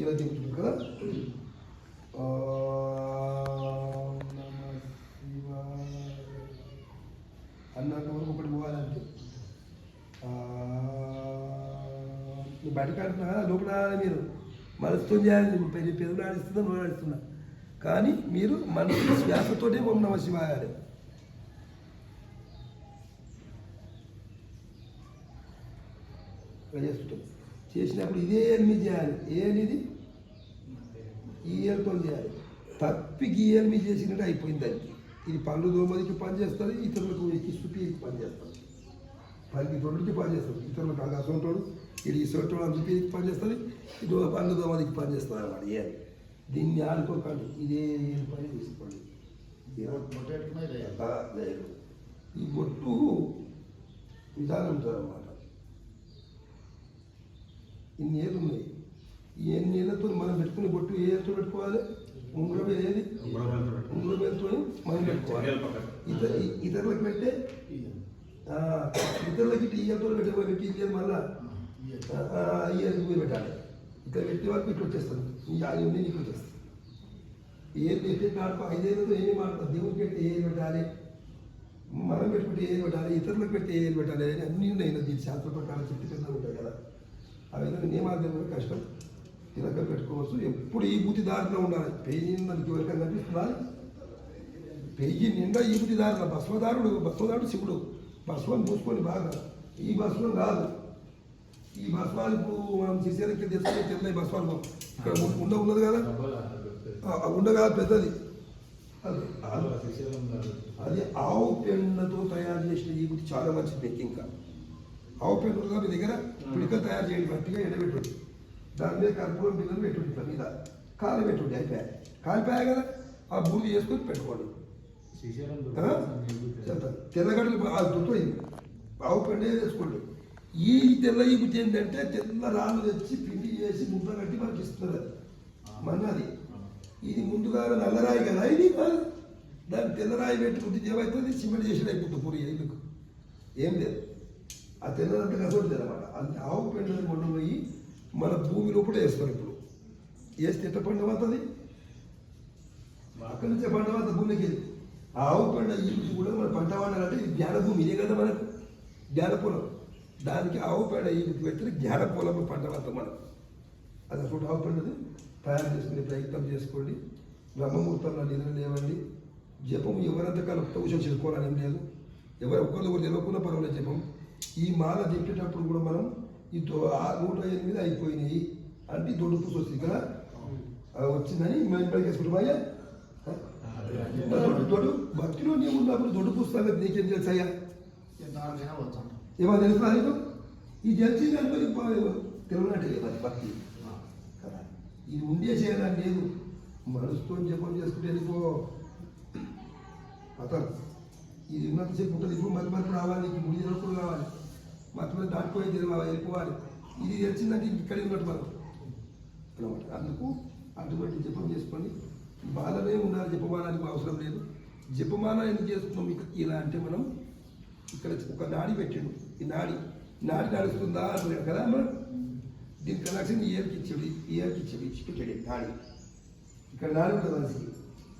ఇలా దిగుతుంది కదా? ఓం అన్నంత వరకు ఒకటి పోవాలంటే ఆ, నువ్వు బయట కడుతున్నా లోపల మీరు. మనసుతో చేయాలి నువ్వు పెద్ద పెదవులు ఆడిస్తున్నా నువ్వు ఆడిస్తున్నా. కానీ మీరు మనసు శ్వాసతోటే ఓం నమ శివాయ అని. చేసినప్పుడు ఇదే ఎనిమిది చేయాలి. ఏ అనేది ఈ చేయాలి. తప్పి గీయల్మి చేసినట్టు అయిపోయింది దానికి. ఇది పళ్ళు దోమదికి పని చేస్తుంది ఇతరులకు కిస్తుపీకి పని చేస్తుంది. పనికి తొడుకి పని చేస్తుంది ఇతరులకు అలా సొంటోడు ఇది ఈ సొంటోడు అందుపీకి పని చేస్తుంది ఇది పళ్ళు దోమదికి పని చేస్తుంది అన్నమాట. ఏ? దీన్ని ఆడుకోకండి. ఇదే పని తీసుకోండి. ఈ బొట్టు విధానం ఉంటుంది అన్నమాట ఇన్ని ఏళ్ళు ఉన్నాయి. ఈ ఎన్ని ఏళ్ళతో మనం పెట్టుకునే బొట్టు ఏ ఏళ్ళతో పెట్టుకోవాలి? ఉంగరం ఏది? ఉంగరం ఏళ్ళతో మనం పెట్టుకోవాలి. ఇతర ఇతరులకు పెట్టే? ఇతరులకి టీ ఏళ్ళతో పెట్టే టీ ఇయ్యాలి మళ్ళా? ఇయ్యాలి మీరు పెట్టాలి. ఇక్కడ పెట్టే వరకు ఇట్లా వచ్చేస్తుంది. ఈ అది ఉంది నీకు వచ్చేస్తుంది. ఏం పెట్టే ఆడుకో ఐదేళ్ళతో ఏమి మాట్లాడదు దేవుడికి పెట్టి ఏది పెట్టాలి? మనం పెట్టుకుంటే ఏది పెట్టాలి? ఇతరులకు పెట్టి ఏది పెట్టాలి? అని అన్నీ ఉన్నాయి. దీని శాస్త్ర ప్రకారం చెట్టు కింద ఉంటాయి కదా. అవన్నీ నియమాలు తెలియదు కష్టం. తినక పెట్టుకోవచ్చు. ఎప్పుడు ఈ బుద్ధి దారిలో ఉండాలి. పెయ్యి మనకి ఎవరికైనా కనిపిస్తుందా? పెయ్యి నిండా ఈ బుద్ధి దారిలో. భస్మదారుడు భస్మదారుడు శివుడు. భస్మం పూసుకొని బాగా ఈ భస్మం కాదు. ఈ భస్మాలు ఇప్పుడు మనం శిశులకి తెచ్చుకొని తెల్ల భస్మాలు ఇక్కడ ఉండ ఉన్నది కదా? ఆ, ఆ ఉండ కాదు పెద్దది. అది ఆవు పెండతో తయారు చేసిన ఈ బుద్ధి చాలా మంచిది. ఇంకా ఆవు పెండ ఉంటుందా మీ దగ్గర పిడిక తయారు చేయండి గట్టిగా ఎండబెట్టు దాని మీద కర్పూరం బిల్లలు పెట్టుండి ఇట్లా మీద. కాలు పెట్టుండి అయిపోయాయి కాలిపోయాయి కదా ఆ బూది చేసుకొని పెట్టుకోండి. తెల్లగడ్డలు దుబ్బయింది ఆవు పెండే వేసుకోండి. ఈ తెల్ల ఈ ఏంటంటే తెల్ల రాళ్ళు తెచ్చి పిండి చేసి ముద్ద కట్టి మనకి ఇస్తున్నారు అది. మన్నది ఇది ముందుగా నల్లరాయి కదా ఇది కాదు. దాన్ని తెల్లరాయి పెట్టి బుద్ధి ఏమవుతుంది సిమెంట్ చేసిన అయిపోతుంది పూరి ఇల్లుకు ఏం లేదు. ఆ తెల్లదంతా కసరుతుంది అనమాట అది ఆవు పెండని కొండలు పోయి మన భూమి లోపల వేస్తారు ఇప్పుడు. వేస్తే ఎట్ట పండు అవుతుంది అక్కడి నుంచే పంట అవుతుంది భూమికి. ఆవు పంట ఈ కూడా మన పంట పండాలంటే ఇది జ్ఞాన భూమి ఇదే కదా మనకు. జ్ఞాన పొలం. దానికి ఆవు పేడ ఈ పెట్టిన జ్ఞాన పొలం పంట అవుతాం మనం. అది అసలు ఆవు పండుది. తయారు చేసుకునే ప్రయత్నం చేసుకోండి. బ్రహ్మముహూర్తంలో నిద్ర లేవండి. జపం ఎవరంతకాలం కాలం చేసుకోవాలని లేదు. ఎవరు ఒక్కళ్ళు కూడా తెలియకుండా పర్వాలేదు జపం. ఈ మాల తిప్పేటప్పుడు కూడా మనం ఈ నూట ఎనిమిది అయిపోయినాయి అంటే దొడ్డు పూసి వస్తుంది కదా? ఆ వచ్చిందని మేము ఇప్పటికి వేసుకుంటామయ్యా దొడ్డు దొడ్డు భక్తిలో నీవు ఉన్నప్పుడు దొడ్డు పుస్తకాలు నీకేం తెలుసయ్యా ఏమో తెలుసా నీకు ఈ తెలిసింది అనుకుని తెలియనట్టే కదా భక్తి. కదా? ఇది ఉండే చేయాలని లేదు. మనసుతో జపం చేసుకుంటే వెళ్ళిపో అతను ఇది ఉన్నంతసేపు ఉంటుంది ఇప్పుడు మధ్య మధ్యలో రావాలి నీకు ముడి జరుగుతుంది కావాలి మధ్య మధ్య దాటిపోయి వెళ్ళిపోవాలి. ఇది తెలిసిందంటే ఇక్కడే ఉన్నట్టు మనం అనమాట. అందుకు అటువంటి జపం చేసుకోండి. బాలనే ఉండాలి జపమానానికి అవసరం లేదు. జపమాన ఎందుకు చేసుకున్నాం ఇలా అంటే మనం ఇక్కడ ఒక నాడి పెట్టాడు. ఈ నాడి నాడి నడుస్తుందా అంటున్నాడు కదా మనం దీని కనెక్షన్ ఇయర్కి ఇచ్చాడు ఇయర్కి ఇచ్చాడు ఇచ్చి పెట్టాడు నాడి. ఇక్కడ నాడి ఉంటుంది?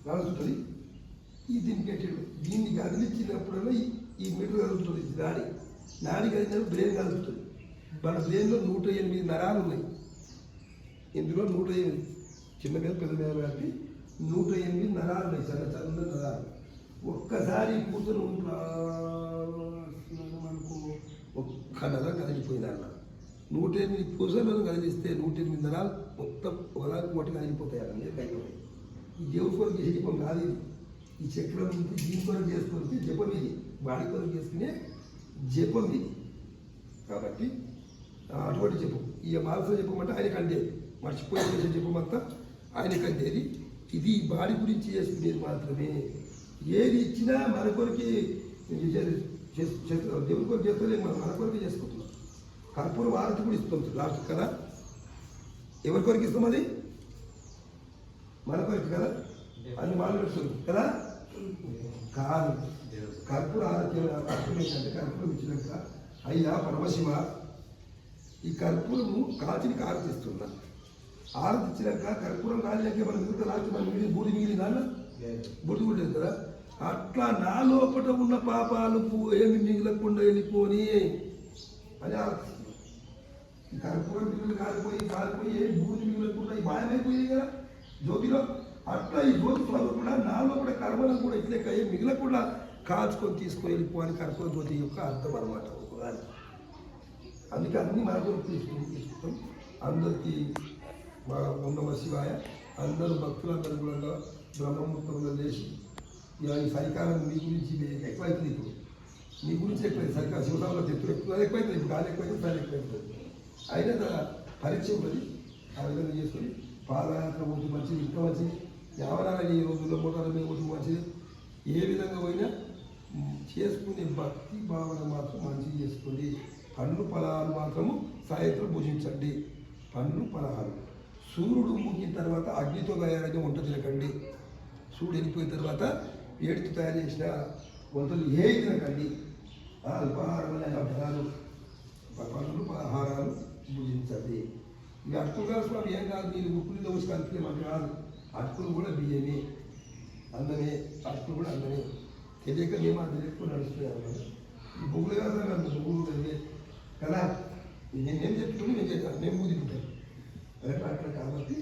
నడుస్తుంది ఈ దీన్ని పెట్టాడు. దీన్ని కదిలించినప్పుడల్లా ఈ- ఈ కదులుతుంది. ఈ నాడి నాడి కదిలినప్పుడు బ్రెయిన్ కదులుతుంది. మన బ్రెయిన్లో నూట ఎనిమిది నరాలు ఉన్నాయి. ఇందులో నూట ఎనిమిది. చిన్న మీద పెద్ద మీద కాబట్టి నూట ఎనిమిది నరాలు ఉన్నాయి. సరే చల్ల నరాలు. ఒక్కసారి కూతురు అనుకో ఒక్క నెల కదిలిపోయింది అన్న. నూట ఎనిమిది పూసలను కదిలిస్తే నూట ఎనిమిది నరాలు మొత్తం ఒకదానికి మొట్ట కదిలిపోతాయి అన్న. మీద ఈ దేవుడి కూడా కాదు ఇది. ఈ చక్రం నుంచి దీని కొరకు చేసుకుంటే జపం ఇది. వాడి కొరకు చేసుకునే జపం ఇది. కాబట్టి అటువంటి జపం. ఈ మానస జపం అంటే ఆయన కండేది మర్చిపోయి చేసే జపం అంతా ఆయన కండేది ఇది. బాడీ గురించి చేసుకునేది మాత్రమే. ఏది ఇచ్చినా మన కొరికి దేవుని కొరకు చేస్తలేదు మనం మన కొరకు చేసుకుంటున్నాం. కర్పూరం ఆరతి కూడా ఇస్తాం లాస్ట్ కదా? ఎవరి కొరకు ఇస్తాం అది? మన కొరకు కదా? అన్ని మాటలు కదా? కాదు. కర్పూర ఆరతి అర్థం ఏంటంటే కర్పూరం ఇచ్చినాక అయ్యా పరమశివ ఈ కర్పూరము కాల్చిని కారతిస్తున్నా ఆరతి ఇచ్చినాక కర్పూరం కాలినాక మనం మిగతా లాస్ట్ మనం మిగిలి బూడి మిగిలి దాన్ని బొట్టు కొట్టేది కదా? అట్లా నా లోపల ఉన్న పాపాలు ఏమి మిగలకుండా వెళ్ళిపోని అని ఆలోచిస్తున్నాం. ఈ కర్పూరం మిగిలి కాలిపోయి కాలిపోయి ఏం బూడి మిగలకుండా ఈ మాయమైపోయాయి కదా జ్యోతిలో? అట్లా ఈ జ్యోతి కూడా నాలో కూడా కర్మలు కూడా ఇట్లే ఏం మిగలకుండా కాల్చుకొని తీసుకొని వెళ్ళిపోవాలి కర్పూర జ్యోతి యొక్క అర్థం అనమాట ఒకదాని అందుకే అన్ని మన కొరకు తీసుకుని తీసుకుంటాం. అందరికీ మా ఉన్నమ శివాయ. అందరూ భక్తుల కూడా బ్రహ్మముహూర్తంలో లేచి ఇక ఈ సరికాలం మీ గురించి ఎక్కువైతుంది ఇప్పుడు మీ గురించి ఎక్కువైంది సరికాలం. శివరాములో చెప్తున్నారు ఎక్కువ ఎక్కువైతుంది ఇప్పుడు కాదు ఎక్కువైతుంది సార్ ఎక్కువైతుంది అయినా దాని పరీక్ష ఉన్నది. ఆ విధంగా చేసుకొని పాదయాత్ర పోతే మంచిది ఇంకా మంచిది. ఎవరైనా ఈ రోజుల్లో మోటార్ల మీద పోతే మంచిది. ఏ విధంగా పోయినా చేసుకునే భక్తి భావన మాత్రం మంచిగా చేసుకోండి. పండ్లు ఫలాలు మాత్రము సాయంత్రం భుజించండి పండ్లు ఫలాలు. సూర్యుడు ముగిన తర్వాత అగ్నితో తయారైన వంట తినకండి. సూర్యుడు వెళ్ళిపోయిన తర్వాత వేడితో తయారు చేసిన వంటలు ఏ తినకండి ఆ అల్పాహారమైన ఫలాలు పండ్లు పలహారాలు భుజించండి ఇక అర్థం కాదు స్వామి ఏం కాదు మీరు ముక్కులు దోశ మాకు కాదు. అటుకులు కూడా బియ్యమే. అందమే అటుకులు కూడా అందమే. తెలియక ఎక్కువ నడుస్తున్నాయి అన్నమాట. ఈ బొగ్గులు కాదు నన్ను బొగ్గులు కూడా కదా? నేను నేను చెప్తున్నాను నేను చెప్పాను నేను ఊదికుంటాను. అట్లా అట్లా కాబట్టి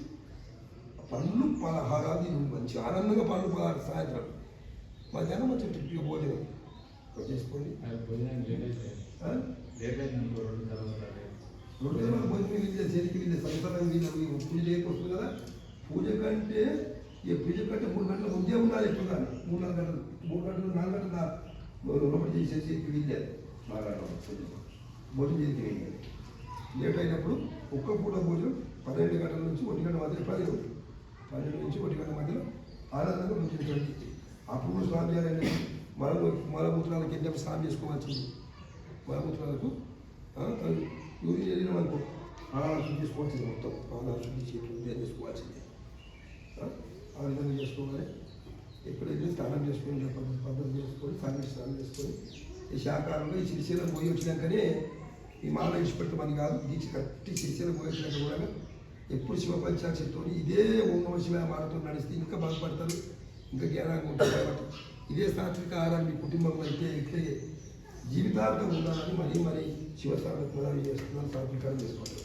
పండ్లు పలహారాలు తిను మంచి ఆనందంగా పండ్లు పలహారం సాయంత్రం. మధ్యాహ్నం మంచి ట్రిప్ భోజనం. చేసుకోండి? రెండు రోజులు భోజనం వీళ్ళే చేతికి వీళ్ళే సంవత్సరం వీళ్ళు పూజ చేయకొస్తుంది కదా? పూజ కంటే ఈ పూజ కంటే మూడు గంటల ముందే ఉండాలి ఎక్కువగా మూడు నాలుగు గంటలు మూడు గంటలు నాలుగు గంటల లోపల చేసేసి వీళ్ళే బాగా పూజ. భోజనం చేసి వెళ్ళాలి లేట్ అయినప్పుడు ఒక్క పూట భోజనం పన్నెండు గంటల నుంచి ఒంటి గంట మధ్యలో పది పన్నెండు నుంచి ఒంటి గంట మధ్యలో ఆనందంగా ఉంచుకోండి అప్పుడు స్నానం చేయాలండి మల మరమూత్రాలకు ఎంత స్నానం చేసుకోవాల్సింది? మలమూత్రాలకు యూరిన్ వెళ్ళినాం అనుకో ప్రాణాలు శుద్ధి చేసుకోవాల్సింది మొత్తం. ప్రాణాలు శుద్ధి చేయడం ఆ? ఆ విధంగా చేసుకోవాలి ఎప్పుడైతే స్నానం చేసుకొని పద్ధతి పద్ధతి చేసుకొని సాయం స్నానం చేసుకొని ఈ శాకారంలో ఈ శ్రీశైలం పోయి వచ్చినాకనే ఈ మాల ఇచ్చిపెట్టమని కాదు దీక్ష కట్టి శ్రీశైలం పోయి వచ్చినాక కూడా ఎప్పుడు శివ పంచాక్షరితో ఇదే ఓం నమ శివాయ మాలతో నడిస్తే ఇంకా బాగుపడతారు ఇంకా జ్ఞానంగా ఉంటారు కాబట్టి ఇదే సాత్విక ఆహారం మీ కుటుంబంలో అయితే ఇట్లే జీవితాంతం ఉండాలని మరీ మరీ శివ సాధన చేస్తున్నాను సాత్వికారం చేసుకోండి